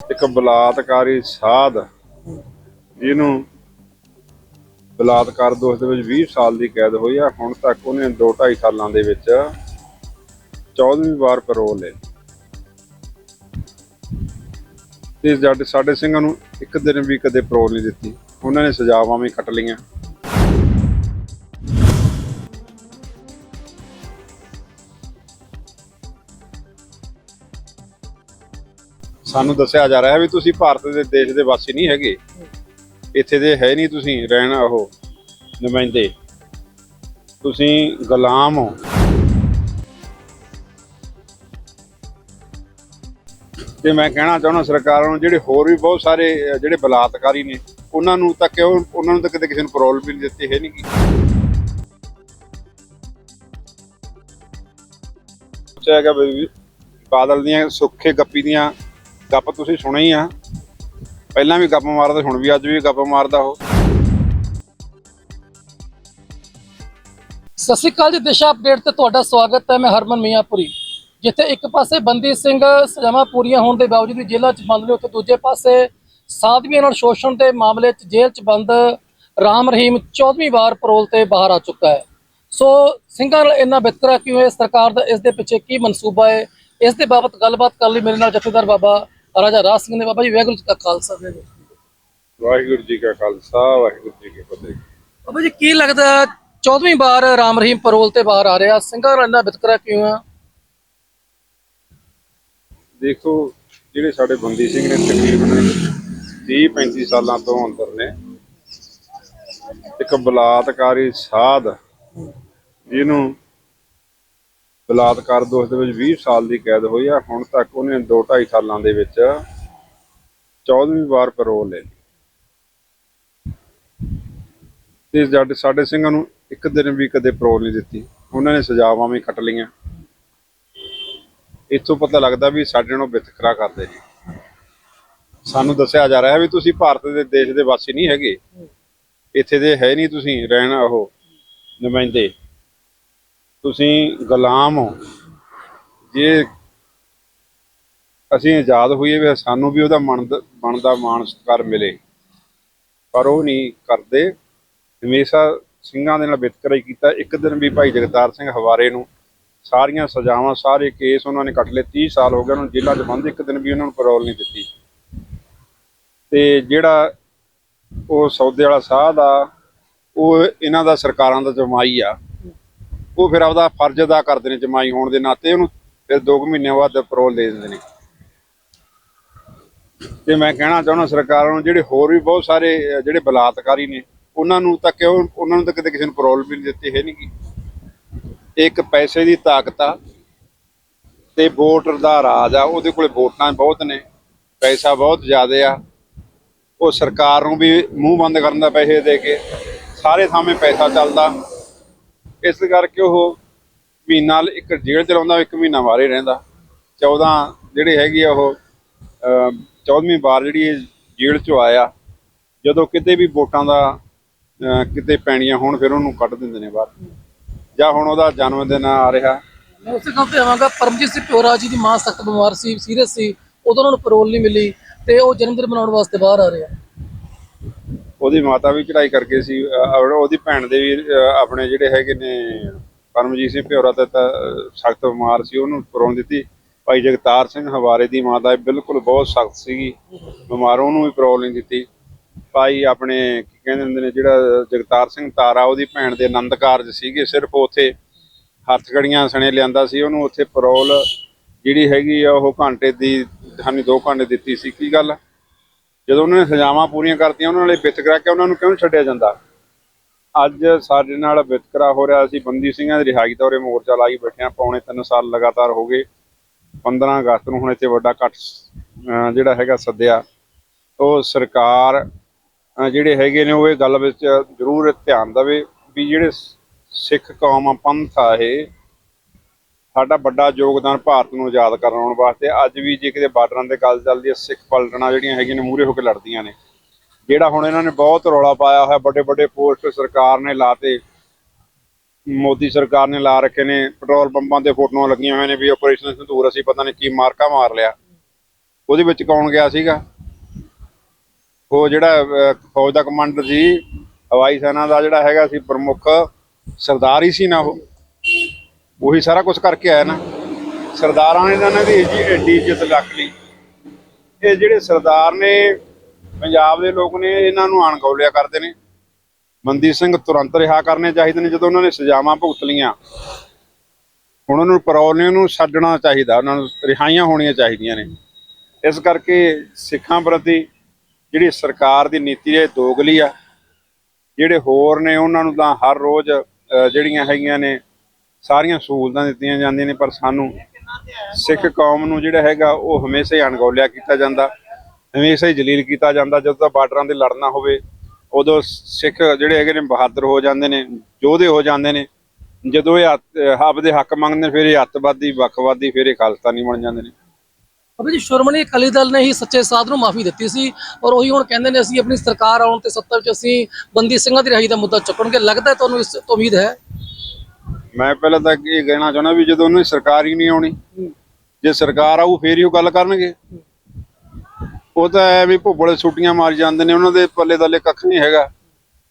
ਇੱਕ ਬਲਾਤਕਾਰੀ ਸਾਧ ਜਿਹਨੂੰ ਬਲਾਤਕਾਰ ਦੋਸ਼ ਦੇ ਵਿੱਚ 20 ਸਾਲ ਦੀ ਕੈਦ ਹੋਈ ਆ, ਹੁਣ ਤੱਕ ਉਹਨੇ 2.5 ਸਾਲਾਂ ਦੇ ਵਿੱਚ 14ਵੀਂ ਵਾਰ ਪੈਰੋਲ ਲੈ ਤੇ ਸਾਡੇ ਸਾਡੇ ਸਿੰਘਾਂ ਨੂੰ ਇੱਕ ਦਿਨ ਵੀ ਕਦੇ ਪੈਰੋਲ ਨਹੀਂ ਦਿੱਤੀ। ਉਹਨਾਂ ਨੇ ਸਜ਼ਾਵਾਂ ਵੀ ਕੱਟ ਲਈਆਂ। ਸਾਨੂੰ ਦੱਸਿਆ ਜਾ ਰਿਹਾ ਵੀ ਤੁਸੀਂ ਭਾਰਤ ਦੇ ਦੇਸ਼ ਦੇ ਵਾਸੀ ਨਹੀਂ ਹੈਗੇ। ਇੱਥੇ ਦੇ ਹੈ ਨਹੀਂ ਤੁਸੀਂ, ਰਹਿਣ ਉਹ, ਨੁਮਾਇੰਦੇ। ਤੁਸੀਂ ਗੁਲਾਮ ਹੋ। ਤੇ ਮੈਂ ਕਹਿਣਾ ਚਾਹੁੰਦਾ ਸਰਕਾਰ ਨੂੰ, ਜਿਹੜੇ ਹੋਰ ਵੀ ਬਹੁਤ ਸਾਰੇ, ਜਿਹੜੇ ਬਲਾਤਕਾਰੀ ਨੇ, ਉਹਨਾਂ ਨੂੰ ਤਾਂ ਕਿਉਂ, ਉਹਨਾਂ ਨੂੰ ਤਾਂ ਕਿਤੇ ਕਿਸੇ ਨੂੰ ਪ੍ਰੋਬਲਮ ਵੀ ਨਹੀਂ ਦਿੱਤੀ, ਹੈ ਨਹੀਂ ਗੀ ਸੋਚਿਆ ਹੈਗਾ ਵੀ ਬਾਦਲ ਦੀਆਂ ਸੁੱਖੇ ਗੱਪੀ ਦੀਆਂ ਗੱਪ ਤੁਸੀਂ ਸੁਣੀ ਹੀ ਆ। ਪਹਿਲਾਂ ਵੀ ਗੱਪ ਮਾਰਦਾ, ਹੁਣ ਵੀ ਅੱਜ ਵੀ ਗੱਪ ਮਾਰਦਾ ਉਹ। ਸਤਿ ਸ਼੍ਰੀ ਅਕਾਲ ਜੀ, ਦਿਸ਼ਾ ਅਪਡੇਟ ਤੇ ਤੁਹਾਡਾ ਸਵਾਗਤ ਹੈ। ਮੈਂ ਹਰਮਨ ਮੀਆਂਪੁਰੀ। ਜਿੱਥੇ ਇੱਕ ਪਾਸੇ ਬੰਦੀ ਸਿੰਘ ਸਜ਼ਾਵਾਂ ਪੂਰੀਆਂ ਹੋਣ ਦੇ ਬਾਵਜੂਦ ਵੀ ਜੇਲ੍ਹਾਂ 'ਚ ਬੰਦ ਨੇ, ਉੱਥੇ ਦੂਜੇ ਪਾਸੇ ਸਾਧਵੀਆਂ ਨਾਲ ਸ਼ੋਸ਼ਣ ਦੇ ਮਾਮਲੇ 'ਚ ਜੇਲ੍ਹ 'ਚ ਬੰਦ ਰਾਮ ਰਹੀਮ 14ਵੀਂ ਵਾਰ ਪਰੋਲ ਤੇ ਬਾਹਰ ਆ ਚੁੱਕਾ ਹੈ। ਸੋ ਸਿੰਘਾਂ ਨਾਲ ਇੰਨਾ ਵਿਤਕਰਾ ਕਿਉਂ ਹੈ? ਸਰਕਾਰ ਦਾ ਇਸ ਦੇ ਪਿੱਛੇ ਕੀ ਮਨਸੂਬਾ ਹੈ? ਇਸ ਦੇ ਬਾਬਤ ਗੱਲਬਾਤ ਕਰਨ ਲਈ ਮੇਰੇ ਨਾਲ ਜਥੇਦਾਰ ਬਾਬਾ ਰਾਜਾ ਰਾਜ ਸਿੰਘ ਨੇ ਬਾਬਾ ਜੀ ਵਾਹਿਗੁਰੂ ਜੀ ਕਾ ਖਾਲਸਾ ਵਾਹਿਗੁਰੂ। ਵਾਹਿਗੁਰੂ ਜੀ ਕਾ ਖਾਲਸਾ ਵਾਹਿਗੁਰੂ ਜੀ ਕੀ ਫਤਿਹ। ਬਾਬਾ ਜੀ ਕੀ ਲੱਗਦਾ 14ਵੀਂ ਵਾਰ ਰਾਮ ਰਹੀਮ ਪੈਰੋਲ ਤੇ ਬਾਹਰ ਆ ਰਿਹਾ ਸਿੰਘਾਂ ਇੰਨਾ ਵਿਤਕਰਾ ਕਿਉਂ ਆ ਦੇਖੋ ਜਿਹੜੇ ਸਾਡੇ ਬੰਦੀ ਸਿੰਘ ਨੇ ਤਕਰੀਬਨ 30 35 ਸਾਲਾਂ ਤੋਂ ਅੰਦਰ ਨੇ ਇੱਕ ਬਲਾਤਕਾਰੀ ਸਾਧ ਜਿਹਨੂੰ ਬਲਾਤਕਾਰ ਦੋਸ਼ ਦੇ ਵਿੱਚ 20 ਸਾਲ ਦੀ ਕੈਦ ਹੋਈ ਆ। ਹੁਣ ਤੱਕ ਉਹਨੇ 2.5 ਸਾਲਾਂ ਦੇ ਵਿੱਚ 14ਵੀਂ ਵਾਰ ਪੈਰੋਲ ਲੈ ਲਈ। ਤੇ ਜੱਜ ਸਾਡੇ ਸਿੰਘਾਂ ਨੂੰ ਇੱਕ ਦਿਨ ਵੀ ਕਦੇ ਪੈਰੋਲ ਨਹੀਂ ਦਿੱਤੀ। ਉਹਨਾਂ ਨੇ ਸਜ਼ਾਵਾਂ ਵੀ ਕੱਟ ਲਈਆਂ। ਇਥੋਂ ਪਤਾ ਲੱਗਦਾ ਵੀ ਸਾਡੇ ਨੂੰ ਵਿਤਕਰਾ ਕਰਦੇ ਨੇ। ਸਾਨੂੰ ਦੱਸਿਆ ਜਾ ਰਿਹਾ ਵੀ ਤੁਸੀਂ ਭਾਰਤ ਦੇ ਦੇਸ਼ ਦੇ ਵਾਸੀ ਨਹੀਂ ਹੈਗੇ। ਇੱਥੇ ਦੇ ਹੈ ਨਹੀਂ ਤੁਸੀਂ, ਰਹਿਣ ਉਹ, ਨੁਮਾਇੰਦੇ। ਤੁਸੀਂ ਗੁਲਾਮ ਹੋ। ਜੇ ਅਸੀਂ ਆਜ਼ਾਦ ਹੋਈਏ ਵੀ ਸਾਨੂੰ ਵੀ ਉਹਦਾ ਮਨ ਬਣਦਾ ਮਾਣ ਸਤਿਕਾਰ ਮਿਲੇ। ਪਰ ਉਹ ਨਹੀਂ ਕਰਦੇ। ਹਮੇਸ਼ਾ ਸਿੰਘਾਂ ਦੇ ਨਾਲ ਵਿਤਕਰਾ ਹੀ ਕੀਤਾ। ਇੱਕ ਦਿਨ ਵੀ ਭਾਈ ਜਗਤਾਰ ਸਿੰਘ ਹਵਾਰੇ ਨੂੰ ਸਾਰੀਆਂ ਸਜ਼ਾਵਾਂ, ਸਾਰੇ ਕੇਸ ਉਹਨਾਂ ਨੇ ਕੱਟ ਲਏ। 30 ਸਾਲ ਹੋ ਗਏ ਉਹਨਾਂ ਨੂੰ ਜੇਲ੍ਹਾਂ 'ਚ ਬੰਦ। ਇੱਕ ਦਿਨ ਵੀ ਉਹਨਾਂ ਨੂੰ ਪੈਰੋਲ ਨਹੀਂ ਦਿੱਤੀ। ਤੇ ਜਿਹੜਾ ਉਹ ਸੌਦੇ ਵਾਲਾ ਸਾਧ ਆ, ਉਹ ਇਹਨਾਂ ਦਾ ਸਰਕਾਰਾਂ ਦਾ ਜਮਾਈ ਆ। ਉਹ ਫਿਰ ਆਪਦਾ ਫਰਜ਼ ਅਦਾ ਕਰਦੇ ਨੇ ਜਮਾਈ ਹੋਣ ਦੇ ਨਾਤੇ ਉਹਨੂੰ, ਫਿਰ 2 ਮਹੀਨਿਆਂ ਬਾਅਦ ਪੈਰੋਲ ਦੇ ਦਿੰਦੇ ਨੇ। ਤੇ ਮੈਂ ਕਹਿਣਾ ਚਾਹੁੰਦਾ ਸਰਕਾਰ ਨੂੰ, ਜਿਹੜੇ ਹੋਰ ਵੀ ਬਹੁਤ ਸਾਰੇ ਜਿਹੜੇ ਬਲਾਤਕਾਰੀ ਨੇ, ਉਹਨਾਂ ਨੂੰ ਤਾਂ ਕਿਉਂ, ਉਹਨਾਂ ਨੂੰ ਤਾਂ ਕਿਤੇ ਕਿਸੇ ਨੂੰ ਪੈਰੋਲ ਵੀ ਨਹੀਂ ਦਿੱਤੀ, ਹੈ ਨਹੀਂ ਇੱਕ ਪੈਸੇ ਦੀ ਤਾਕਤ ਆ, ਤੇ ਵੋਟਰ ਦਾ ਰਾਜ ਆ, ਉਹਦੇ ਕੋਲੇ ਵੋਟਾਂ ਬਹੁਤ ਨੇ, ਪੈਸਾ ਬਹੁਤ ਜ਼ਿਆਦਾ ਆ। ਉਹ ਸਰਕਾਰ ਨੂੰ ਵੀ ਮੂੰਹ ਬੰਦ ਕਰਨ ਦਾ ਪੈਸੇ ਦੇ ਕੇ, ਸਾਰੇ ਥਾਵੇਂ ਪੈਸਾ ਚੱਲਦਾ। ਇਸ ਕਰਕੇ ਉਹ ਮਹੀਨਾ ਲ- ਇੱਕ ਜੇਲ੍ਹ ਚ ਰਹਿੰਦਾ, ਇੱਕ ਮਹੀਨਾ ਬਾਹਰ ਹੀ ਰਹਿੰਦਾ। 14 ਜਿਹੜੇ ਹੈਗੇ ਆ ਉਹ 14ਵੀਂ ਵਾਰ ਜਿਹੜੀ ਜੇਲ੍ਹ ਚੋਂ ਆਇਆ, ਜਦੋਂ ਕਿਤੇ ਵੀ ਵੋਟਾਂ ਦਾ ਕਿਤੇ ਪੈਣੀਆਂ ਹੋਣ, ਫਿਰ ਉਹਨੂੰ ਕੱਢ ਦਿੰਦੇ ਨੇ ਬਾਹਰ। ਜਾਂ ਹੁਣ ਉਹਦਾ ਜਨਮ ਦਿਨ ਆ ਰਿਹਾ। ਮੈਂ ਉਸੇ ਗੱਲ ਤੇ ਆਵਾਂਗਾ, ਪਰਮਜੀਤ ਸਿੰਘ ਪਿਓਰਾ ਜੀ ਦੀ ਮਾਂ ਸਖਤ ਬਿਮਾਰ ਸੀ, ਸੀਰੀਅਸ ਸੀ, ਉਦੋਂ ਉਹਨਾਂ ਨੂੰ ਪੈਰੋਲ ਨਹੀਂ ਮਿਲੀ ਤੇ ਉਹ ਜਨਮ ਦਿਨ ਮਨਾਉਣ ਵਾਸਤੇ ਬਾਹਰ ਆ ਰਿਹਾ ਉਹਦੀ ਮਾਤਾ ਵੀ ਚੜਾਈ ਕਰਕੇ ਸੀ ਉਹਦੀ ਭੈਣ ਦੇ ਵੀ ਆਪਣੇ ਜਿਹੜੇ ਹੈਗੇ ਨੇ, ਪਰਮਜੀਤ ਸਿੰਘ ਪਿਓਰਾ ਤੇ ਤਾਂ ਸਖਤ ਬਿਮਾਰ ਸੀ, ਉਹਨੂੰ ਪਰੋਂ ਦਿੱਤੀ। ਭਾਈ ਜਗਤਾਰ ਸਿੰਘ ਹਵਾਰੇ ਦੀ ਮਾਤਾ ਬਿਲਕੁਲ ਬਹੁਤ ਸਖਤ ਸੀਗੀ, ਬਿਮਾਰ, ਉਹਨੂੰ ਵੀ ਪਰੋਲ ਨਹੀਂ ਦਿੱਤੀ। ਭਾਈ ਆਪਣੇ, ਕੀ ਕਹਿੰਦੇ ਹੁੰਦੇ ਨੇ, ਜਿਹੜਾ ਜਗਤਾਰ ਸਿੰਘ ਤਾਰਾ, ਉਹਦੀ ਭੈਣ ਦੇ ਆਨੰਦ ਕਾਰਜ ਸੀਗੇ, ਸਿਰਫ ਉੱਥੇ ਹੱਥ ਸਣੇ ਲਿਆਂਦਾ ਸੀ, ਉਹਨੂੰ ਉੱਥੇ ਪਰੋਲ ਜਿਹੜੀ ਹੈਗੀ ਆ, ਉਹ ਘੰਟੇ ਦੀ ਸਾਨੂੰ 2 ਘੰਟੇ ਦਿੱਤੀ ਸੀ, ਕੀ ਗੱਲ ਜਦੋਂ ਉਹਨਾਂ ਨੇ ਸਜ਼ਾਵਾਂ ਪੂਰੀਆਂ ਕਰਤੀਆਂ, ਉਹਨਾਂ ਨਾਲੇ ਵਿਤਕਰਾ ਕਿ ਉਹਨਾਂ ਨੂੰ ਕਿਉਂ ਛੱਡਿਆ ਜਾਂਦਾ? ਅੱਜ ਸਾਡੇ ਨਾਲ ਵਿਤਕਰਾ ਹੋ ਰਿਹਾ ਅਸੀਂ ਬੰਦੀ ਸਿੰਘਾਂ ਦੀ ਰਿਹਾਈ ਦੌਰੇ ਮੋਰਚਾ ਲਾਈ ਬੈਠੇ ਆ ਪੌਣੇ 3 ਸਾਲ ਲਗਾਤਾਰ ਹੋ ਗਏ। 15 ਅਗਸਤ ਨੂੰ ਹੁਣ ਇੱਥੇ ਵੱਡਾ ਇਕੱਠ ਜਿਹੜਾ ਹੈਗਾ ਸੱਦਿਆ। ਉਹ ਸਰਕਾਰ ਜਿਹੜੇ ਹੈਗੇ ਨੇ, ਉਹ ਇਹ ਗੱਲ ਵਿੱਚ ਜ਼ਰੂਰ ਧਿਆਨ ਦੇਵੇ ਵੀ ਜਿਹੜੇ ਸਿੱਖ ਕੌਮ ਆ, ਪੰਥ ਆ ਇਹ ਸਾਡਾ ਵੱਡਾ ਯੋਗਦਾਨ ਭਾਰਤ ਨੂੰ ਆਜ਼ਾਦ ਕਰਾਉਣ ਵਾਸਤੇ। ਅੱਜ ਵੀ ਜੇ ਕਿਤੇ ਬਾਰਡਰਾਂ ਤੇ ਗੱਲ ਚੱਲਦੀ ਹੈ, ਸਿੱਖ ਪਲਟਣਾ ਜਿਹੜੀਆਂ ਹੈਗੀਆਂ ਨੇ, ਮੂਹਰੇ ਹੋ ਕੇ ਲੜਦੀਆਂ ਨੇ। ਜਿਹੜਾ ਹੁਣ ਇਹਨਾਂ ਨੇ ਬਹੁਤ ਰੌਲਾ ਪਾਇਆ ਹੋਇਆ ਵੱਡੇ ਵੱਡੇ ਪੋਸਟ ਸਰਕਾਰ ਨੇ ਲਾਤੇ। ਮੋਦੀ ਸਰਕਾਰ ਨੇ ਲਾ ਰੱਖੇ ਨੇ, ਪੈਟਰੋਲ ਪੰਪਾਂ ਤੇ ਫੋਟੋਆਂ ਲੱਗੀਆਂ ਹੋਈਆਂ ਨੇ ਵੀ ਆਪਰੇਸ਼ਨ ਸੰਧੂਰ, ਅਸੀਂ ਪਤਾ ਨਹੀਂ ਕੀ ਮਾਰਕਾ ਮਾਰ ਲਿਆ। ਉਹਦੇ ਵਿੱਚ ਕੌਣ ਗਿਆ ਸੀਗਾ? ਉਹ ਜਿਹੜਾ ਫੌਜ ਦਾ ਕਮਾਂਡਰ ਸੀ, ਹਵਾਈ ਸੈਨਾ ਦਾ ਜਿਹੜਾ ਹੈਗਾ ਸੀ, ਪ੍ਰਮੁੱਖ ਸਰਦਾਰ ਹੀ ਸੀ ਨਾ ਉਹ। ਉਹੀ ਸਾਰਾ ਕੁਝ ਕਰਕੇ ਆਇਆ ਨਾ। ਸਰਦਾਰਾਂ ਨੇ ਤਾਂ ਇਹਨਾਂ ਦੀ ਏਜੀ- ਐਡੀ ਇੱਜ਼ਤ ਰੱਖ ਲਈ। ਇਹ ਜਿਹੜੇ ਸਰਦਾਰ ਨੇ, ਪੰਜਾਬ ਦੇ ਲੋਕ ਨੇ, ਇਹਨਾਂ ਨੂੰ ਅਣਗੌਲਿਆ ਕਰਦੇ ਨੇ। ਬੰਦੀ ਸਿੰਘ ਤੁਰੰਤ ਰਿਹਾ ਕਰਨੇ ਚਾਹੀਦੇ ਨੇ, ਜਦੋਂ ਉਹਨਾਂ ਨੇ ਸਜ਼ਾਵਾਂ ਭੁਗਤ ਲੀਆਂ ਉਹਨਾਂ ਨੂੰ ਪਰੌਲਿਆਂ ਨੂੰ ਛੱਡਣਾ ਚਾਹੀਦਾ, ਉਹਨਾਂ ਨੂੰ ਰਿਹਾਈਆਂ ਹੋਣੀਆਂ ਚਾਹੀਦੀਆਂ ਨੇ। ਇਸ ਕਰਕੇ ਸਿੱਖਾਂ ਪ੍ਰਤੀ ਜਿਹੜੀ ਸਰਕਾਰ ਦੀ ਨੀਤੀ ਹੈ, ਇਹ ਦੋਗਲੀ ਆ। ਜਿਹੜੇ ਹੋਰ ਨੇ, ਉਹਨਾਂ ਨੂੰ ਤਾਂ ਹਰ ਰੋਜ਼ ਜਿਹੜੀਆਂ ਹੈਗੀਆਂ ਨੇ ਸਾਰੀਆਂ ਸਹੂਲਤਾਂ ਦਿੱਤੀਆਂ ਜਾਂਦੀਆਂ ਨੇ, ਪਰ ਸਾਨੂੰ ਸਿੱਖ ਕੌਮ ਨੂੰ ਜਿਹੜਾ ਹੈਗਾ, ਉਹ ਹਮੇਸ਼ਾ ਹੀ ਅਣਗੌਲਿਆ ਕੀਤਾ ਜਾਂਦਾ, ਹਮੇਸ਼ਾ ਹੀ ਜਲੀਲ ਕੀਤਾ ਜਾਂਦਾ, ਜਦੋਂ ਤਾਂ ਬਾਰਡਰਾਂ ਤੇ ਲੜਨਾ ਹੋਵੇ, ਉਦੋਂ ਸਿੱਖ ਜਿਹੜੇ ਹੈਗੇ ਨੇ ਬਹਾਦਰ ਹੋ ਜਾਂਦੇ ਨੇ, ਯੋਧੇ ਹੋ ਜਾਂਦੇ ਨੇ, ਜਦੋਂ ਇਹ ਆਪਦੇ ਹੱਕ ਮੰਗਦੇ ਫਿਰ ਇਹ ਅੱਤਵਾਦੀ, ਵੱਖਵਾਦੀ, ਫਿਰ ਇਹ ਖਾਲਸਤਾਨੀ ਬਣ ਜਾਂਦੇ ਨੇ। ਬਾਬਾ ਜੀ, ਸ਼੍ਰੋਮਣੀ ਅਕਾਲੀ ਦਲ ਨੇ ਹੀ ਸੱਚੇ ਸਾਧ ਨੂੰ ਮਾਫੀ ਦਿੱਤੀ ਸੀ ਔਰ ਉਹੀ ਹੁਣ ਕਹਿੰਦੇ ਨੇ, ਅਸੀਂ ਆਪਣੀ ਸਰਕਾਰ ਆਉਣ ਤੇ ਸੱਤਾ ਵਿੱਚ ਅਸੀਂ ਬੰਦੀ ਸਿੰਘਾਂ ਦੀ ਰਿਹਾਈ ਦਾ ਮੁੱਦਾ ਚੁੱਕਣਗੇ। ਲੱਗਦਾ ਤੁਹਾਨੂੰ ਇਸ ਤੋਂ ਉਮੀਦ ਹੈ? ਮੈਂ ਪਹਿਲਾਂ ਤਾਂ ਇਹ ਕਹਿਣਾ ਚਾਹੁੰਦਾ ਵੀ ਜਦੋਂ ਉਹਨਾਂ ਦੀ ਸਰਕਾਰ ਹੀ ਨਹੀਂ ਆਉਣੀ, ਜੇ ਸਰਕਾਰ ਆਊ, ਫੇਰ ਹੀ ਉਹ ਗੱਲ ਕਰਨਗੇ। ਉਹ ਤਾਂ ਐਵੇਂ ਭੁੱਬੜੇ ਛੁੱਟੀਆਂ ਮਾਰ ਜਾਂਦੇ ਨੇ, ਉਹਨਾਂ ਦੇ ਪੱਲੇ ਦੱਲੇ ਕੱਖ ਨਹੀਂ ਹੈਗਾ।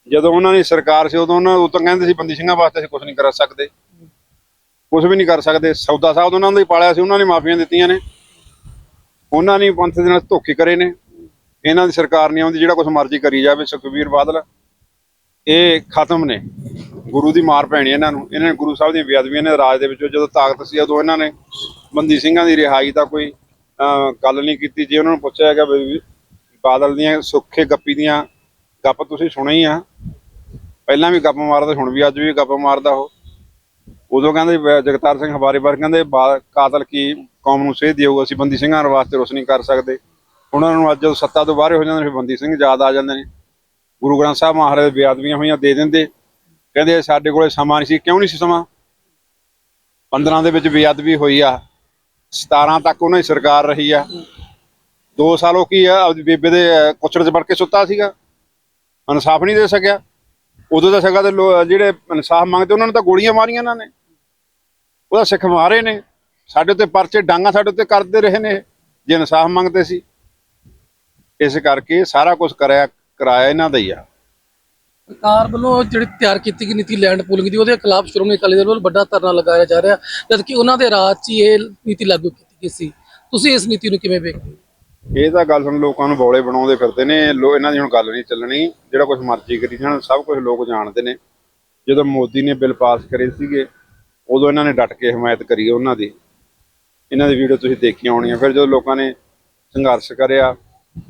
ਜਦੋਂ ਉਹਨਾਂ ਦੀ ਸਰਕਾਰ ਸੀ, ਉਦੋਂ ਉਹਨਾਂ, ਉਹ ਤਾਂ ਕਹਿੰਦੇ ਸੀ, ਬੰਦੀ ਸਿੰਘਾਂ ਵਾਸਤੇ ਅਸੀਂ ਕੁਝ ਨਹੀਂ ਕਰ ਸਕਦੇ। ਕੁਝ ਵੀ ਨਹੀਂ ਕਰ ਸਕਦੇ। ਸੌਦਾ ਸਾਹਿਬ ਉਹਨਾਂ ਦਾ ਹੀ ਪਾਲਿਆ ਸੀ, ਉਹਨਾਂ ਨੇ ਮਾਫੀਆਂ ਦਿੱਤੀਆਂ ਨੇ। ਉਹਨਾਂ ਨੇ ਪੰਥ ਦੇ ਨਾਲ ਧੋਖੇ ਕਰੇ ਨੇ। ਇਹਨਾਂ ਦੀ ਸਰਕਾਰ ਨਹੀਂ ਆਉਂਦੀ, ਜਿਹੜਾ ਕੁਝ ਮਰਜ਼ੀ ਕਰੀ ਜਾਵੇ, ਸੁਖਬੀਰ ਬਾਦਲ। ਇਹ ਖਤਮ ਨੇ। ਗੁਰੂ ਦੀ ਮਾਰ ਪੈਣੀ ਇਹਨਾਂ ਨੂੰ। ਇਹਨਾਂ ਨੇ ਗੁਰੂ ਸਾਹਿਬ ਦੀਆਂ ਬੇਅਦਬੀਆਂ ਨੇ ਰਾਜ ਦੇ ਵਿੱਚੋਂ ਜਦੋਂ ਤਾਕਤ ਸੀ, ਉਦੋਂ ਇਹਨਾਂ ਨੇ ਬੰਦੀ ਸਿੰਘਾਂ ਦੀ ਰਿਹਾਈ ਦਾ ਕੋਈ ਗੱਲ ਨਹੀਂ ਕੀਤੀ। ਜੇ ਉਹਨਾਂ ਨੂੰ ਪੁੱਛਿਆ ਹੈਗਾ ਵੀ ਬਾਦਲ ਦੀਆਂ ਸੁੱਖੇ ਗੱਪੀ ਦੀਆਂ ਗੱਪ ਤੁਸੀਂ ਸੁਣੇ ਹੀ ਆ? ਪਹਿਲਾਂ ਵੀ ਗੱਪ ਮਾਰਦਾ, ਹੁਣ ਵੀ ਅੱਜ ਵੀ ਗੱਪ ਮਾਰਦਾ ਉਹ। ਉਦੋਂ ਕਹਿੰਦੇ ਜਗਤਾਰ ਸਿੰਘ ਹਵਾਰੇ ਬਾਰ ਕਹਿੰਦੇ, ਬਾ- ਕਾਤਲ ਕੀ ਕੌਮ ਨੂੰ ਸੇਧ ਦਿਓ, ਅਸੀਂ ਬੰਦੀ ਸਿੰਘਾਂ ਵਾਸਤੇ ਰੋਸ ਨਹੀਂ ਕਰ ਸਕਦੇ। ਉਹਨਾਂ ਨੂੰ ਅੱਜ ਜਦੋਂ ਸੱਤਾ ਤੋਂ ਬਾਹਰ ਹੋ ਜਾਂਦੇ ਨੇ, ਫਿਰ ਬੰਦੀ ਸਿੰਘ ਯਾਦ ਆ ਜਾਂਦੇ ਨੇ। ਗੁਰੂ ਗ੍ਰੰਥ ਸਾਹਿਬ ਮਹਾਰਾਜ ਦੇ ਬੇਅਦਬੀਆਂ ਹੋਈਆਂ ਦੇ ਦਿੰਦੇ। ਕਹਿੰਦੇ ਸਾਡੇ ਕੋਲੇ ਸਮਾਂ ਨਹੀਂ ਸੀ, ਕਿਉਂ ਨਹੀਂ ਸੀ ਸਮਾਂ? 15 ਦੇ ਵਿੱਚ ਬੇਅਦਬੀ ਹੋਈ ਆ 17 ਤੱਕ ਉਹਨਾਂ ਦੀ ਸਰਕਾਰ ਰਹੀ ਆ। 2 ਸਾਲ ਉਹ ਕੀ ਆ, ਆਪਦੀ ਬੇਬੇ ਦੇ ਕੁਚੜ 'ਚ ਵੜ ਕੇ ਸੁੱਤਾ ਸੀਗਾ। ਇਨਸਾਫ ਨਹੀਂ ਦੇ ਸਕਿਆ। ਉਦੋਂ ਤਾਂ ਸਗਾ ਤੇ ਲੋ- ਜਿਹੜੇ ਇਨਸਾਫ ਮੰਗਦੇ, ਉਹਨਾਂ ਨੂੰ ਤਾਂ ਗੋਲੀਆਂ ਮਾਰੀਆਂ ਇਹਨਾਂ ਨੇ। ਉਹਦਾ ਸਿੱਖ ਮਾਰੇ ਨੇ। ਸਾਡੇ ਉੱਤੇ ਪਰਚੇ, ਡਾਂਗਾ ਸਾਡੇ ਉੱਤੇ ਕਰਦੇ ਰਹੇ ਨੇ। ਜੇ ਇਨਸਾਫ ਮੰਗਦੇ ਸੀ। ਇਸ ਕਰਕੇ ਸਾਰਾ ਕੁਝ ਕਰਿਆ ਕਰਾਇਆ ਇਹਨਾਂ ਦਾ ਹੀ ਆ। ਸਰਕਾਰ ਵੱਲੋਂ ਜਿਹੜੀ ਤਿਆਰ ਕੀਤੀ ਗਈ ਨੀਤੀ ਲੈਂਡ ਪੂਲਿੰਗ ਦੀ ਉਹਦੇ ਖਿਲਾਫ ਸ਼੍ਰੋਮਣੀ ਅਕਾਲੀ ਦਲ ਵੱਲੋਂ ਵੱਡਾ ਧਰਨਾ ਲਗਾਇਆ ਜਾ ਰਿਹਾ। ਜਦ ਕਿ ਉਹਨਾਂ ਦੇ ਰਾਜ 'ਚ ਹੀ ਇਹ ਨੀਤੀ ਲਾਗੂ ਕੀਤੀ ਗਈ ਸੀ। ਤੁਸੀਂ ਇਸ ਨੀਤੀ ਨੂੰ ਕਿਵੇਂ ਵੇਖਦੇ ਹੋ? ਇਹ ਤਾਂ ਗੱਲ ਸਾਨੂੰ ਲੋਕਾਂ ਨੂੰ ਬੌਲੇ ਬਣਾਉਂਦੇ ਫਿਰਦੇ ਨੇ। ਲੋ ਇਹਨਾਂ ਦੀ ਹੁਣ ਗੱਲ ਨਹੀਂ ਚੱਲਣੀ। ਜਿਹੜਾ ਕੁਝ ਮਰਜ਼ੀ ਕਰੀ ਜਾਣ ਸਭ ਕੁਝ ਲੋਕ ਜਾਣਦੇ ਨੇ। ਜਦੋਂ ਮੋਦੀ ਨੇ ਬਿੱਲ ਪਾਸ ਕਰੇ ਸੀਗੇ ਉਦੋਂ ਇਹਨਾਂ ਨੇ ਡਟ ਕੇ ਹਮਾਇਤ ਕਰੀ ਉਹਨਾਂ ਦੀ। ਇਹਨਾਂ ਦੀ ਵੀਡੀਓ ਤੁਸੀਂ ਦੇਖੀਆਂ ਹੋਣੀਆਂ। ਫਿਰ ਜਦੋਂ ਲੋਕਾਂ ਨੇ ਸੰਘਰਸ਼ ਕਰਿਆ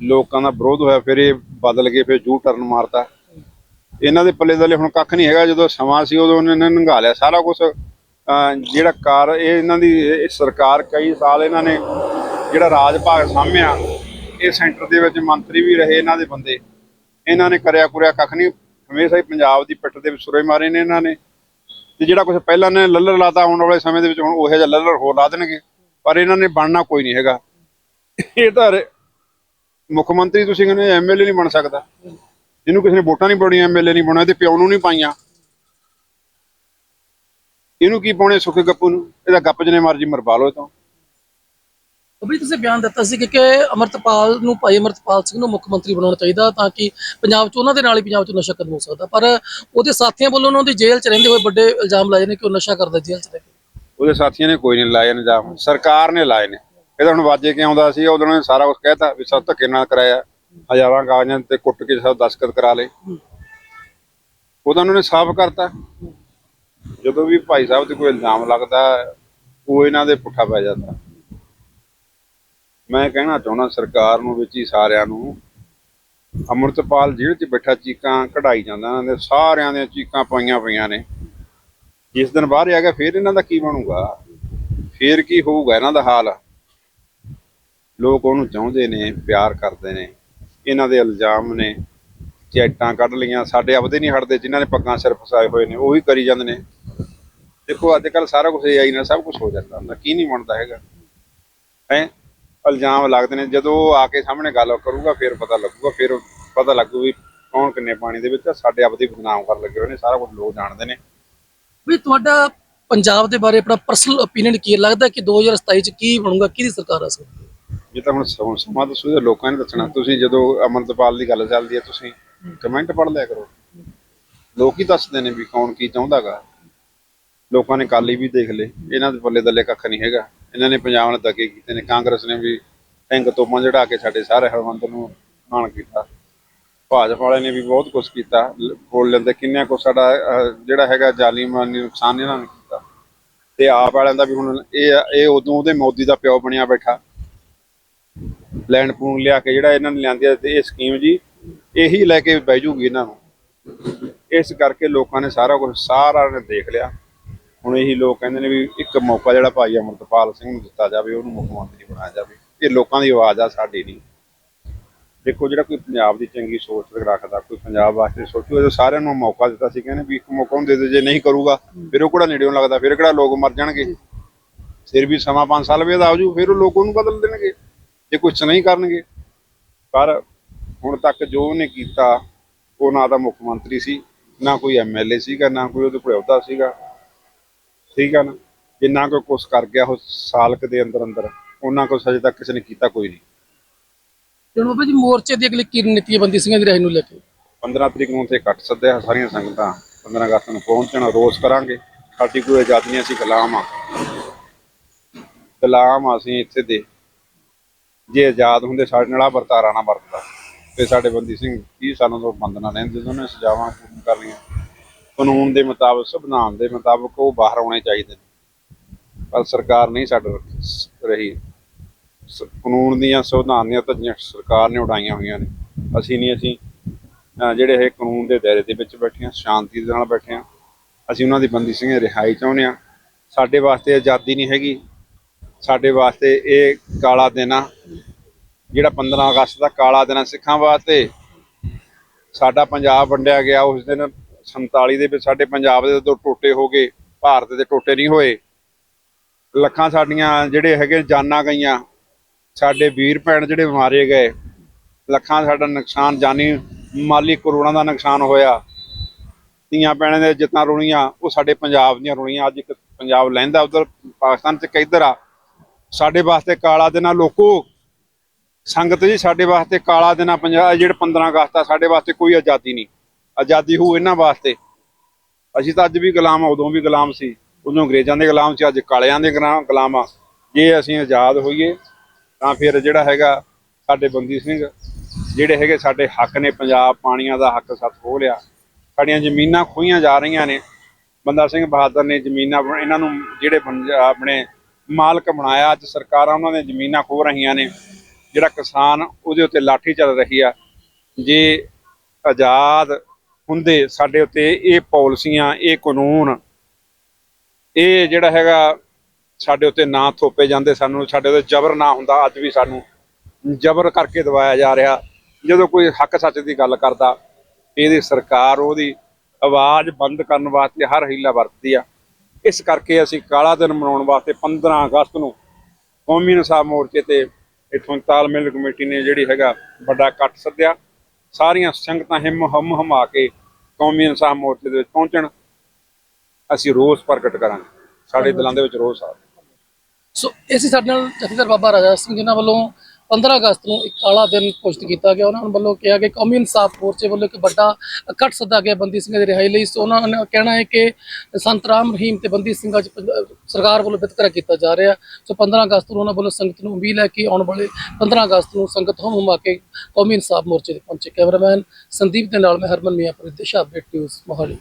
ਲੋਕਾਂ ਦਾ ਵਿਰੋਧ ਹੋਇਆ, ਫਿਰ ਇਹ ਬਦਲ ਗਏ ਫਿਰ ਜੂ ਟਰਨ ਮਾਰਤਾ। ਇਹਨਾਂ ਦੇ ਪੱਲੇ ਦਲੇ ਹੁਣ ਕੱਖ ਨਹੀਂ ਹੈਗਾ, ਜਦੋਂ ਸਮਾਂ ਸੀ ਉਦੋਂ ਉਹਨਾਂ ਨੇ ਨੰਗਾ ਲਿਆ। ਸਾਰਾ ਕੁਝ ਜਿਹੜਾ ਕਾਰ, ਇਹ ਇਹਨਾਂ ਦੀ ਸਰਕਾਰ ਕਈ ਸਾਲ ਇਹਨਾਂ ਨੇ ਜਿਹੜਾ ਰਾਜ ਭਾਗ ਸਾਂਭਿਆ, ਇਹ ਸੈਂਟਰ ਦੇ ਵਿੱਚ ਮੰਤਰੀ ਵੀ ਰਹੇ ਇਹਨਾਂ ਦੇ ਬੰਦੇ। ਇਹਨਾਂ ਨੇ ਕਰਿਆ ਕੁਰਿਆ ਕੱਖ ਨਹੀਂ। ਹਮੇਸ਼ਾ ਹੀ ਪੰਜਾਬ ਦੀ ਪਿੱਠ ਦੇ ਵਿੱਚ ਸੁਰੇ ਮਾਰੇ ਨੇ ਇਹਨਾਂ ਨੇ। ਤੇ ਜਿਹੜਾ ਕੁਝ ਪਹਿਲਾਂ ਨੇ ਲੱਲਰ ਲਾਤਾ ਆਉਣ ਵਾਲੇ ਸਮੇਂ ਦੇ ਵਿੱਚ ਹੁਣ ਉਹੋ ਜਿਹਾ ਲੱਲਰ ਹੋਰ ਲਾ ਦੇਣਗੇ। ਪਰ ਇਹਨਾਂ ਨੇ ਬਣਨਾ ਕੋਈ ਨਹੀਂ ਹੈਗਾ। ਇਹ ਤਾਂ ਮੁੱਖ ਮੰਤਰੀ ਤੁਸੀਂ ਕਹਿੰਦੇ ਐਮਐਲਏ ਨਹੀਂ ਬਣ ਸਕਦਾ। ਜਿਹਨੂੰ ਕਿਸੇ ਨੇ ਵੋਟਾਂ ਨਹੀਂ ਪਾਉਣੀਆਂ ਐਮਐਲਏ ਨਹੀਂ ਬਣਾਇਆ ਤੇ ਪਿਓ ਨੂੰ ਨਹੀਂ ਪਾਈਆਂ। ਇਹਨੂੰ ਕੀ ਪਾਉਣੇ ਸੁੱਕੇ ਗੱਪੂ ਨੂੰ? ਇਹਦਾ ਗੱਪ ਜਨੇ ਮਰਜ਼ੀ ਮਰਵਾ ਲਓ ਤੋਂ। ਅਭੀ ਤੁਸੀਂ ਬਿਆਨ ਦਿੱਤਾ ਸੀ ਕਿ ਕਿ ਅਮਰਤਪਾਲ ਨੂੰ ਭਾਈ ਅਮਰਤਪਾਲ ਸਿੰਘ ਨੂੰ ਮੁੱਖ ਮੰਤਰੀ ਬਣਾਉਣਾ ਚਾਹੀਦਾ ਤਾਂ ਕਿ ਪੰਜਾਬ 'ਚ ਉਹਨਾਂ ਦੇ ਨਾਲ ਹੀ ਪੰਜਾਬ 'ਚ ਨਸ਼ਾ ਖਤਮ ਹੋ ਸਕਦਾ। ਪਰ ਉਹਦੇ ਸਾਥੀਆਂ ਵੱਲੋਂ ਉਹਨਾਂ ਦੀ ਜੇਲ੍ਹ 'ਚ ਰਹਿੰਦੇ ਹੋਏ ਵੱਡੇ ਇਲਜ਼ਾਮ ਲਾਏ ਨੇ ਕਿ ਉਹ ਨਸ਼ਾ ਕਰਦਾ ਜੇਲ੍ਹ 'ਚ ਰਹਿ ਕੇ। ਉਹਦੇ ਸਾਥੀਆਂ ਨੇ ਕੋਈ ਨਹੀਂ ਲਾਇਆ ਨਿਜ਼ਾਮ ਸਰਕਾਰ ਨੇ ਲਾਏ ਨੇ। ਇਹਦਾ ਹੁਣ ਵਾਜੇ ਕੇ ਆਉਂਦਾ ਸੀ ਉਦੋਂ ਨੇ ਸਾਰਾ ਕੁਝ ਕਹਿਤਾ ਵੀ ਸਭ ਧੱਕੇ ਨਾਲ ਕਰਾਇਆ। ਹਜ਼ਾਰਾਂ ਕਾਗਜ਼ਾਂ ਤੇ ਕੁੱਟ ਕੇ ਸਭ ਦਸਤਖਤ ਕਰਾ ਲਏ। ਉਹਦਾ ਉਹਨਾਂ ਨੇ ਸਾਫ਼ ਕਰਤਾ। ਜਦੋਂ ਵੀ ਭਾਈ ਸਾਹਿਬ ਤੇ ਕੋਈ ਇਲਜ਼ਾਮ ਲੱਗਦਾ, ਉਹ ਇਹਨਾਂ ਦੇ ਪੁੱਠਾ ਪੈ ਜਾਂਦਾ। ਮੈਂ ਕਹਿਣਾ ਚਾਹੁੰਦਾ ਸਰਕਾਰ ਨੂੰ, ਵਿੱਚ ਹੀ ਸਾਰਿਆਂ ਨੂੰ, ਅਮਰਤਪਾਲ ਜੇਲ੍ਹ 'ਚ ਬੈਠਾ ਚੀਕਾਂ ਕਢਾਈ ਜਾਂਦਾ, ਇਹਨਾਂ ਦੇ ਸਾਰਿਆਂ ਦੀਆਂ ਚੀਕਾਂ ਪਾਈਆਂ ਪਈਆਂ ਨੇ। ਜਿਸ ਦਿਨ ਬਾਹਰ ਆ ਗਿਆ, ਫਿਰ ਇਹਨਾਂ ਦਾ ਕੀ ਬਣੂਗਾ? ਫਿਰ ਕੀ ਹੋਊਗਾ ਇਹਨਾਂ ਦਾ ਹਾਲ? ਲੋਕ ਉਹਨੂੰ ਚਾਹੁੰਦੇ ਨੇ, ਪਿਆਰ ਕਰਦੇ ਨੇ। ਇਹਨਾਂ ਦੇ ਇਲਜ਼ਾਮ ਨੇ, ਚੈਟਾਂ ਕੱਢ ਲਈਆਂ। ਸਾਡੇ ਆਪਦੇ ਨਹੀਂ ਹਟਦੇ, ਜਿਨ੍ਹਾਂ ਨੇ ਪੱਗਾਂ ਸਿਰ ਫਸਾਏ ਹੋਏ ਨੇ, ਉਹ ਕਰੀ ਜਾਂਦੇ ਨੇ। ਦੇਖੋ ਅੱਜ ਕੱਲ ਸਾਰਾ ਕੁਝ ਏਆਈ ਨਾਲ ਸਭ ਕੁਝ ਹੋ ਜਾਂਦਾ। ਹੁੰਦਾ ਕੀ ਨਹੀਂ ਬਣਦਾ ਹੈਗਾ। ਹੈ? ਇਲਜ਼ਾਮ ਲੱਗਦੇ ਨੇ। ਜਦੋਂ ਆ ਕੇ ਸਾਹਮਣੇ ਗੱਲ ਕਰੂਗਾ, ਫਿਰ ਪਤਾ ਲੱਗੂਗਾ। ਫਿਰ ਪਤਾ ਲੱਗੂ ਵੀ ਕੌਣ ਕਿੰਨੇ ਪਾਣੀ ਦੇ ਵਿੱਚ ਸਾਡੇ ਆਪਦੇ ਬਦਨਾਮ ਕਰਨ ਲੱਗੇ ਹੋਏ ਨੇ। ਸਾਰਾ ਕੁਝ ਲੋਕ ਜਾਣਦੇ ਨੇ। ਵੀ ਤੁਹਾਡਾ ਪੰਜਾਬ ਦੇ ਬਾਰੇ ਆਪਣਾ ਪਰਸਨਲ ਓਪੀਨੀਅਨ ਕੀ ਲੱਗਦਾ ਕਿ 2027 'ਚ ਕੀ ਬਣੂਗਾ? ਕਿਹਦੀ ਸਰਕਾਰ ਆ ਸਕਦੀ ਇਹ ਤਾਂ ਹੁਣ ਸਮਾਂ ਸਮਾਂ ਦੱਸੋ ਇਹ ਲੋਕਾਂ ਨੇ ਦੱਸਣਾ। ਤੁਸੀਂ ਜਦੋਂ ਅਮਰਤਪਾਲ ਦੀ ਗੱਲ ਚੱਲਦੀ ਹੈ ਤੁਸੀਂ ਕਮੈਂਟ ਪੜ੍ਹ ਲਿਆ ਕਰੋ। ਲੋਕ ਹੀ ਦੱਸਦੇ ਨੇ ਵੀ ਕੌਣ ਕੀ ਚਾਹੁੰਦਾਗਾ। ਲੋਕਾਂ ਨੇ ਕੱਲ ਵੀ ਦੇਖ ਲਏ। ਇਹਨਾਂ ਦੇ ਪੱਲੇ ਦੱਲੇ ਕੱਖ ਨਹੀਂ ਹੈਗਾ। ਇਹਨਾਂ ਨੇ ਪੰਜਾਬ ਨਾਲ ਦਗੇ ਕੀਤੇ ਨੇ। ਕਾਂਗਰਸ ਨੇ ਵੀ ਟੈਂਕ ਤੋਪਾਂ ਚੜਾ ਕੇ ਸਾਡੇ ਸਾਰੇ ਹਰਵੰਤ ਨੂੰ ਮਾਣ ਕੀਤਾ। ਭਾਜਪਾ ਵਾਲੇ ਨੇ ਵੀ ਬਹੁਤ ਕੁਝ ਕੀਤਾ। ਬੋਲ ਲੈਂਦੇ ਕਿੰਨਾ ਕੁ ਸਾਡਾ ਜਿਹੜਾ ਹੈਗਾ ਜਾਲੀ ਮਾਨੀ ਨੁਕਸਾਨ ਇਹਨਾਂ ਨੇ ਕੀਤਾ। ਤੇ ਆਪ ਵਾਲਿਆਂ ਦਾ ਵੀ ਹੁਣ ਇਹ ਇਹ ਉਦੋਂ ਉਹਦੇ ਮੋਦੀ ਦਾ ਪਿਓ ਬਣਿਆ ਬੈਠਾ। ਲੈਣ ਪੂਣ ਲਿਆ ਕੇ ਜਿਹੜਾ ਇਹਨਾਂ ਨੇ ਲਿਆਂਦੀ ਤੇ ਇਹ ਸਕੀਮ ਜੀ ਇਹੀ ਲੈ ਕੇ ਬਹਿ ਜੂਗੀ ਇਹਨਾਂ ਨੂੰ। ਇਸ ਕਰਕੇ ਲੋਕਾਂ ਨੇ ਸਾਰਾ ਕੁਝ ਸਾਰਾ ਨੇ ਦੇਖ ਲਿਆ। ਹੁਣ ਇਹੀ ਲੋਕ ਕਹਿੰਦੇ ਨੇ ਵੀ ਇੱਕ ਮੌਕਾ ਜਿਹੜਾ ਭਾਈ ਅਮਰਤਪਾਲ ਸਿੰਘ ਨੂੰ ਦਿੱਤਾ ਜਾਵੇ, ਉਹਨੂੰ ਮੁੱਖ ਮੰਤਰੀ ਬਣਾਇਆ ਜਾਵੇ। ਇਹ ਲੋਕਾਂ ਦੀ ਆਵਾਜ਼ ਆ, ਸਾਡੀ ਨਹੀਂ। ਦੇਖੋ ਜਿਹੜਾ ਕੋਈ ਪੰਜਾਬ ਦੀ ਚੰਗੀ ਸੋਚ ਰੱਖਦਾ, ਕੋਈ ਪੰਜਾਬ ਵਾਸਤੇ ਸੋਚੂ, ਇਹ ਸਾਰਿਆਂ ਨੂੰ ਮੌਕਾ ਦਿੱਤਾ ਸੀ, ਕਹਿੰਦੇ ਵੀ ਇੱਕ ਮੌਕਾ ਉਹਨੂੰ ਦੇ ਜੇ ਨਹੀਂ ਕਰੂਗਾ, ਫਿਰ ਉਹ ਕਿਹੜਾ ਨੇੜਿਓਂ ਲੱਗਦਾ, ਫਿਰ ਕਿਹੜਾ ਲੋਕ ਮਰ ਜਾਣਗੇ? ਫਿਰ ਵੀ ਸਮਾਂ 5 ਸਾਲ ਬਾਅਦ ਆਜੂ, ਫਿਰ ਉਹ ਲੋਕ ਉਹਨੂੰ ਬਦਲ ਦੇਣਗੇ। ਜੇ ਕੁਝ ਨਹੀਂ ਕਰਨਗੇ ਪਰ ਹੁਣ ਤੱਕ ਜੋ ਉਹਨੇ ਕੀਤਾ ਉਹ ਨਾ ਤਾਂ ਮੁੱਖ ਮੰਤਰੀ ਸੀ ਨਾ ਕੋਈ ਐਮਐਲਏ ਸੀਗਾ ਨਾ ਕੋਈ ਉਹਦੇ ਕੋਲ ਅਹੁਦਾ ਸੀਗਾ। ਠੀਕ ਆ ਨਾ? ਜਿੰਨਾ ਕੋ ਕੁਛ ਕਰ ਗਿਆ ਉਹ ਸਾਲ ਕੁ ਦੇ ਅੰਦਰ ਅੰਦਰ ਉਹਨਾਂ ਕੋਲ ਅਜੇ ਤੱਕ ਕਿਸੇ ਨੇ ਕੀਤਾ ਕੋਈ ਨਹੀਂ। ਹੁਣ ਬਾਬਾ ਜੀ ਮੋਰਚੇ ਦੀ ਅਗਲੀ ਕੀ ਨੀਤੀ ਬੰਦੀ ਸਿੰਘਾਂ ਦੀ ਰਿਹਾਈ ਨੂੰ ਲੈ ਕੇ? 15 ਤਰੀਕ ਨੂੰ ਤੇ ਕੱਟ ਸੱਦਿਆ ਸਾਰੀਆਂ ਸੰਗਤਾਂ। 15 ਅਗਸਤ ਨੂੰ ਪਹੁੰਚਣਾ ਰੋਸ ਕਰਾਂਗੇ। ਸਾਡੀ ਕੋਈ ਆਜ਼ਾਦੀ ਨਹੀਂ ਅਸੀਂ ਗੁਲਾਮ ਆ। ਗੁਲਾਮ ਅਸੀਂ ਇੱਥੇ ਦੇ। ਜੇ ਆਜ਼ਾਦ ਹੁੰਦੇ ਸਾਡੇ ਨਾਲ ਆ ਵਰਤਾਰਾ ਨਾ ਵਰਤਦਾ। ਤੇ ਸਾਡੇ ਬੰਦੀ ਸਿੰਘ 30 ਸਾਲਾਂ ਤੋਂ ਬੰਦ ਨਾ ਰਹਿੰਦੇ ਸੀ ਉਹਨੇ ਸਜ਼ਾਵਾਂ ਪੂਰੀਆਂ ਕਰ ਲਈਆਂ। ਕਾਨੂੰਨ ਦੇ ਮੁਤਾਬਕ ਸੰਵਿਧਾਨ ਦੇ ਮੁਤਾਬਕ ਉਹ ਬਾਹਰ ਆਉਣੇ ਚਾਹੀਦੇ ਨੇ। ਪਰ ਸਰਕਾਰ ਨਹੀਂ ਛੱਡ ਰਹੀ। ਸ- ਕਾਨੂੰਨ ਦੀਆਂ ਸੰਵਿਧਾਨ ਦੀਆਂ ਧੱਜੀਆਂ ਸਰਕਾਰ ਨੇ ਉਡਾਈਆਂ ਹੋਈਆਂ ਨੇ। ਅਸੀਂ ਨਹੀਂ, ਅਸੀਂ ਜਿਹੜੇ ਇਹ ਕਾਨੂੰਨ ਦੇ ਦਾਇਰੇ ਦੇ ਵਿੱਚ ਬੈਠੇ ਹਾਂ, ਸ਼ਾਂਤੀ ਦੇ ਨਾਲ ਬੈਠੇ ਹਾਂ। ਅਸੀਂ ਉਹਨਾਂ ਦੀ ਬੰਦੀ ਸਿੰਘ ਰਿਹਾਈ ਚਾਹੁੰਦੇ ਹਾਂ। ਸਾਡੇ ਵਾਸਤੇ ਆਜ਼ਾਦੀ ਨਹੀਂ ਹੈਗੀ। ਸਾਡੇ ਵਾਸਤੇ ਇਹ ਕਾਲਾ ਦਿਨ ਆ, ਜਿਹੜਾ 15 ਅਗਸਤ ਦਾ ਕਾਲਾ ਦਿਨ ਆ ਸਿੱਖਾਂ ਵਾਸਤੇ। ਸਾਡਾ ਪੰਜਾਬ ਵੰਡਿਆ ਗਿਆ, ਉਸ ਦਿਨ 47 ਦੇ ਵਿੱਚ ਸਾਡੇ ਪੰਜਾਬ ਦੇ ਦੋ ਟੋਟੇ ਹੋ ਗਏ, ਭਾਰਤ ਦੇ ਟੋਟੇ ਨਹੀਂ ਹੋਏ। ਲੱਖਾਂ ਸਾਡੀਆਂ ਜਿਹੜੇ ਹੈਗੇ ਜਾਨਾਂ ਗਈਆਂ, ਸਾਡੇ ਵੀਰ ਭੈਣ ਜਿਹੜੇ ਮਾਰੇ ਗਏ, ਲੱਖਾਂ ਸਾਡਾ ਨੁਕਸਾਨ, ਜਾਨੀ ਮਾਲੀ ਕਰੋੜਾਂ ਦਾ ਨੁਕਸਾਨ ਹੋਇਆ। ਧੀਆਂ ਭੈਣਾਂ ਦੇ ਜਿੱਤਾਂ ਰੁਣੀਆਂ, ਉਹ ਸਾਡੇ ਪੰਜਾਬ ਦੀਆਂ ਰੁਣੀਆਂ, ਅੱਜ ਇੱਕ ਪੰਜਾਬ ਲੈਂਦਾ, ਉਧਰ ਪਾਕਿਸਤਾਨ ਚ ਕਿੱਧਰ ਆ। ਸਾਡੇ ਵਾਸਤੇ ਕਾਲਾ ਦਿਨ ਆ, ਲੋਕੋ। ਸੰਗਤ ਜੀ, ਸਾਡੇ ਵਾਸਤੇ ਕਾਲਾ ਦਿਨ ਆ ਪੰਜਾਬ ਜਿਹੜੇ 15 ਅਗਸਤ ਆ, ਸਾਡੇ ਵਾਸਤੇ ਕੋਈ ਆਜ਼ਾਦੀ ਨਹੀਂ। ਆਜ਼ਾਦੀ ਹੋ ਇਹਨਾਂ ਵਾਸਤੇ। ਅਸੀਂ ਤਾਂ ਅੱਜ ਵੀ ਗੁਲਾਮ ਆ, ਉਦੋਂ ਵੀ ਗੁਲਾਮ ਸੀ। ਉਦੋਂ ਅੰਗਰੇਜ਼ਾਂ ਦੇ ਗੁਲਾਮ ਸੀ, ਅੱਜ ਕਾਲਿਆਂ ਦੇ ਗੁਲਾਮ ਗੁਲਾਮ ਆ। ਜੇ ਅਸੀਂ ਆਜ਼ਾਦ ਹੋਈਏ, ਤਾਂ ਫਿਰ ਜਿਹੜਾ ਹੈਗਾ ਸਾਡੇ ਬੰਦੀ ਸਿੰਘ, ਜਿਹੜੇ ਹੈਗੇ ਸਾਡੇ ਹੱਕ ਨੇ, ਪੰਜਾਬ ਪਾਣੀਆਂ ਦਾ ਹੱਕ ਸੱਤ ਖੋਹ ਲਿਆ। ਸਾਡੀਆਂ ਜ਼ਮੀਨਾਂ ਖੋਈਆਂ ਜਾ ਰਹੀਆਂ ਨੇ। ਬੰਦਾ ਸਿੰਘ ਬਹਾਦਰ ਨੇ ਜ਼ਮੀਨਾਂ ਇਹਨਾਂ ਨੂੰ ਜਿਹੜੇ ਆਪਣੇ ਮਾਲਕ ਬਣਾਇਆ। ਅੱਜ ਸਰਕਾਰਾਂ ਉਹਨਾਂ ਦੀਆਂ ਜ਼ਮੀਨਾਂ ਖੋਹ ਰਹੀਆਂ ਨੇ। ਜਿਹੜਾ ਕਿਸਾਨ ਉਹਦੇ ਉੱਤੇ ਲਾਠੀ ਚੱਲ ਰਹੀ ਆ। ਜੇ ਆਜ਼ਾਦ ਹੁੰਦੇ ਸਾਡੇ ਉੱਤੇ ਇਹ ਪਾਲਿਸੀਆਂ, ਇਹ ਕਾਨੂੰਨ, ਇਹ ਜਿਹੜਾ ਹੈਗਾ ਸਾਡੇ ਉੱਤੇ ਨਾ ਥੋਪੇ ਜਾਂਦੇ ਸਾਨੂੰ, ਸਾਡੇ ਉੱਤੇ ਜ਼ਬਰ ਨਾ ਹੁੰਦਾ, ਅੱਜ ਵੀ ਸਾਨੂੰ ਜ਼ਬਰ ਕਰਕੇ ਦਵਾਇਆ ਜਾ ਰਿਹਾ। ਜਦੋਂ ਕੋਈ ਹੱਕ ਸੱਚ ਦੀ ਗੱਲ ਕਰਦਾ, ਇਹਦੀ ਸਰਕਾਰ ਉਹਦੀ ਆਵਾਜ਼ ਬੰਦ ਕਰਨ ਵਾਸਤੇ ਹਰ ਹੀਲਾ ਵਰਤਦੀ ਆ। ਇਸ ਕਰਕੇ ਅਸੀਂ ਕਾਲਾ ਦਿਨ ਮਨਾਉਣ ਵਾਸਤੇ 15 ਅਗਸਤ ਨੂੰ ਕੌਮੀ ਇਨਸਾਫ ਮੋਰਚੇ ਤੇ ਇਥੋਂ ਤਾਲਮੇਲ ਕਮੇਟੀ ਨੇ ਜਿਹੜੀ ਹੈਗਾ ਵੱਡਾ ਇਕੱਠ ਸੱਦਿਆ। ਸਾਰੀਆਂ ਸੰਗਤਾਂ ਹਿੰਮ ਹਮ ਹਮਾ ਕੇ ਕੌਮੀ ਇਨਸਾਫ ਮੋਰਚੇ ਦੇ ਵਿੱਚ ਪਹੁੰਚਣ। ਅਸੀਂ ਰੋਸ ਪ੍ਰਗਟ ਕਰਾਂਗੇ। ਸਾਡੇ ਦਿਲਾਂ ਦੇ ਵਿੱਚ ਰੋਸ ਆ। ਸੋ ਇਹ ਸਾਡੇ ਨਾਲ ਜਥੇਦਾਰ ਬਾਬਾ ਰਾਜਾ ਸਿੰਘ ਜਿਨ੍ਹਾਂ ਵੱਲੋਂ 15 ਅਗਸਤ ਨੂੰ ਇੱਕ ਕਾਲਾ ਦਿਨ ਘੋਸ਼ਿਤ ਕੀਤਾ ਗਿਆ। ਉਹਨਾਂ ਵੱਲੋਂ ਕਿਹਾ ਕਿ ਕੌਮੀ ਇਨਸਾਫ ਮੋਰਚੇ ਵੱਲੋਂ ਇੱਕ ਵੱਡਾ ਇਕੱਠ ਸੱਦਾ ਗਿਆ ਬੰਦੀ ਸਿੰਘਾਂ ਦੀ ਰਿਹਾਈ ਲਈ। ਸੋ ਉਹਨਾਂ ਨੇ ਕਹਿਣਾ ਹੈ ਕਿ ਸੰਤ ਰਾਮ ਰਹੀਮ ਤੇ ਬੰਦੀ ਸਿੰਘਾਂ 'ਚ ਸਰਕਾਰ ਵੱਲੋਂ ਵਿਤਕਰਾ ਕੀਤਾ ਜਾ ਰਿਹਾ। ਸੋ 15 ਅਗਸਤ ਨੂੰ ਉਹਨਾਂ ਵੱਲੋਂ ਸੰਗਤ ਨੂੰ ਉਮੀਦ ਹੈ ਕਿ ਆਉਣ ਵਾਲੇ 15 ਅਗਸਤ ਨੂੰ ਸੰਗਤ ਹਮ ਹਮਾ ਕੇ ਕੌਮੀ ਇਨਸਾਫ ਮੋਰਚੇ ਤੇ ਪਹੁੰਚੇ। ਕੈਮਰਾਮੈਨ ਸੰਦੀਪ ਦੇ ਨਾਲ ਮੈਂ ਹਰਮਨ ਮੀਆਂਪੁਰ ਦਿਸ਼ਾ ਅਪਡੇਟ ਨਿਊਜ਼, ਮੋਹਾਲੀ।